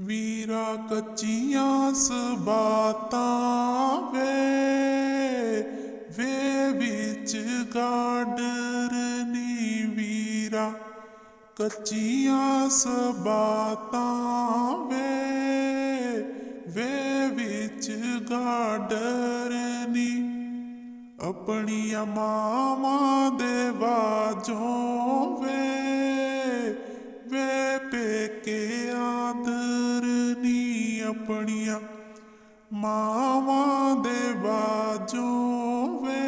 ਵੀਰਾ ਕੱਚੀਆਂ ਸਬਾਤਾਂ ਵੇ ਵੇ ਵਿੱਚ ਗਾਡਰਨੀ ਵੀਰਾ ਕੱਚੀਆਂ ਸਬਾਤਾਂ ਵੇ ਵੇ ਵਿੱਚ ਗਾਡਰ ਨੀ। ਆਪਣੀਆਂ ਮਾਵਾਂ ਦੇ ਬਾਝੋਂ ਵੇ ਆਪਣੀਆਂ ਮਾਵਾਂ ਦੇ ਬਾਝੋਂ ਵੇ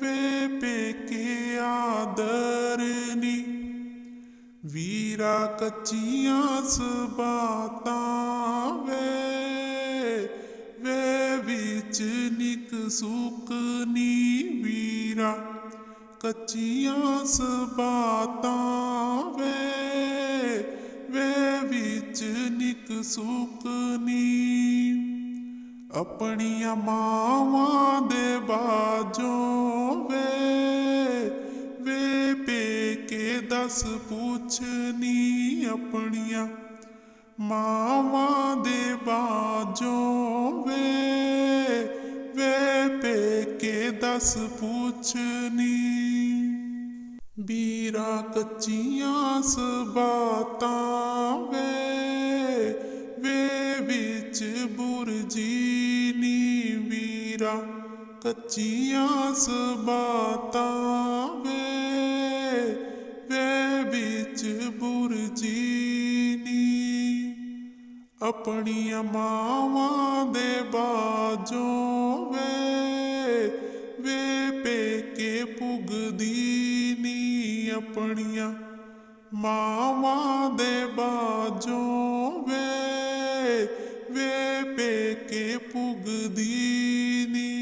ਵੇ ਪੇਕੇ ਆਦਰ ਨੀ। ਵੀਰਾ ਕੱਚੀਆਂ ਸਬਾਤਾਂ ਵੇ ਵੇ ਵਿੱਚ ਨਿਕ ਸੁਕ ਨੀ ਵੀਰਾ। ਕੱਚੀਆਂ ਸਬਾਤਾਂ ਵੇ ਵੇ ਵਿੱਚ ਨਿਕ ਸੁਕ ਨੀ। ਆਪਣੀਆਂ ਮਾਵਾਂ ਦੇ ਬਾਝੋਂ ਵੇ ਵੇ ਪੇਕੇ ਦਸ ਪੁੱਛਨੀ ਆਪਣੀਆਂ। ਮਾਵਾਂ ਦੇ ਬਾਜੋਂ ਵੇ ਵੇ ਪੇਕੇ ਦਸ ਪੁੱਛਨੀ ਵੀਰਾ ਕੱਚੀਆਂ ਸਬਾਤਾਂ ਵੇ ਬੁਰਜੀ ਨੀ ਵੀਰਾ, ਕੱਚੀਆਂ ਸਬਾਤਾਂ ਵੇ ਵੇ ਵਿੱਚ ਬੁਰਜੀ ਨੀ। ਆਪਣੀਆਂ ਮਾਵਾਂ ਦੇ ਬਾਝੋਂ ਵੇ ਵੇ ਪੇਕੇ ਪੁਗਦੀ ਨੀ ਆਪਣੀਆਂ ਮਾਵਾਂ ਦੇ ਬਾਝੋਂ ਵੇ। ਪੇਕੇ ਪੁਗਦੀ ਨੀ।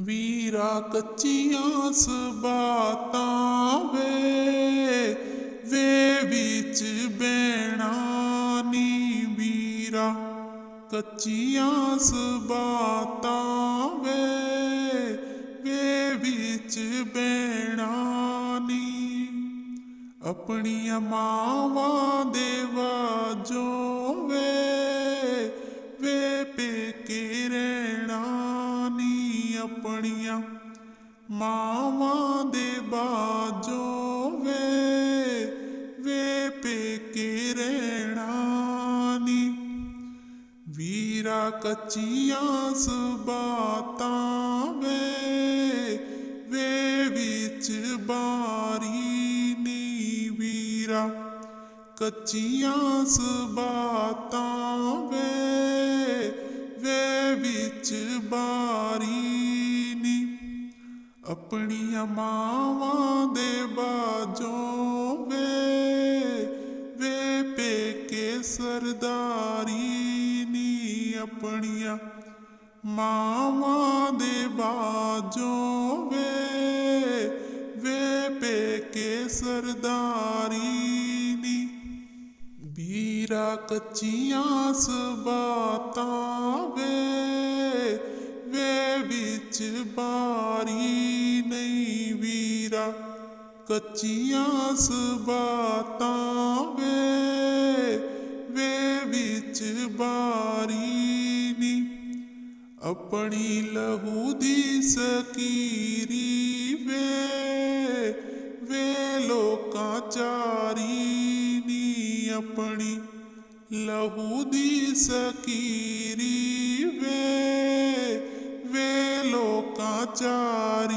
ਵੀਰਾ ਕੱਚੀਆਂ ਸਬਾਤਾਂ ਵੇ ਵੇ ਵਿੱਚ ਬੈਣਾ ਨੀ ਵੀਰਾ। ਕੱਚੀਆਂ ਸਬਾਤਾਂ ਵੇ ਵੇ ਵਿੱਚ ਬਹਿਣਾ ਨੀ। ਆਪਣੀਆਂ ਮਾਵਾਂ ਦੇ ਵਾਜੋਂ ਵੇ ਆਪਣੀਆਂ ਮਾਵਾਂ ਦੇ ਬਾਜੋਂ ਵੇ ਵੇ ਪੇਕੇ ਰਹਿਣਾ ਨੀ। ਵੀਰਾ ਕੱਚੀਆਂ ਸਬਾਤਾਂ ਵੇ ਵੇ ਵਿੱਚ ਬਾਰੀ ਨੀ ਵੀਰਾ। ਕੱਚੀਆਂ ਸਬਾਤਾਂ ਵੇ ਵੇ ਵਿੱਚ ਬਾਰੀ ਆਪਣੀਆਂ ਮਾਵਾਂ ਦੇ ਬਾਜੋਂ ਵੇ ਵੇ ਪੇਕੇ ਸਰਦਾਰੀ ਨੀ ਆਪਣੀਆਂ ਮਾਵਾਂ ਦੇ ਬਾਜੋਂ ਵੇ ਵੇ ਪੇਕੇ ਸਰਦਾਰੀ ਨੀ। ਵੀਰਾ ਕੱਚੀਆਂ ਸਬਾਤਾਂ ਵੇ ਵੇ ਵਿੱਚ ਬਾਰੀ ਨਹੀਂ ਵੀਰਾ, ਕੱਚੀਆਂ ਸਬਾਤਾਂ ਵੇ ਵੇ ਵਿੱਚ ਬਾਰੀ ਨੀ। ਆਪਣੀ ਲਹੂ ਦੀ ਸਕੀਰੀ ਵੇ ਵੇ ਲੋਕਾਂ ਚਾਰੀ ਨੀ ਆਪਣੀ। ਲਹੂ ਦੀ ਸਕੀਰੀ ਵੇ ਵੇ ਲੋਕਾਂ ਚਾਰੀ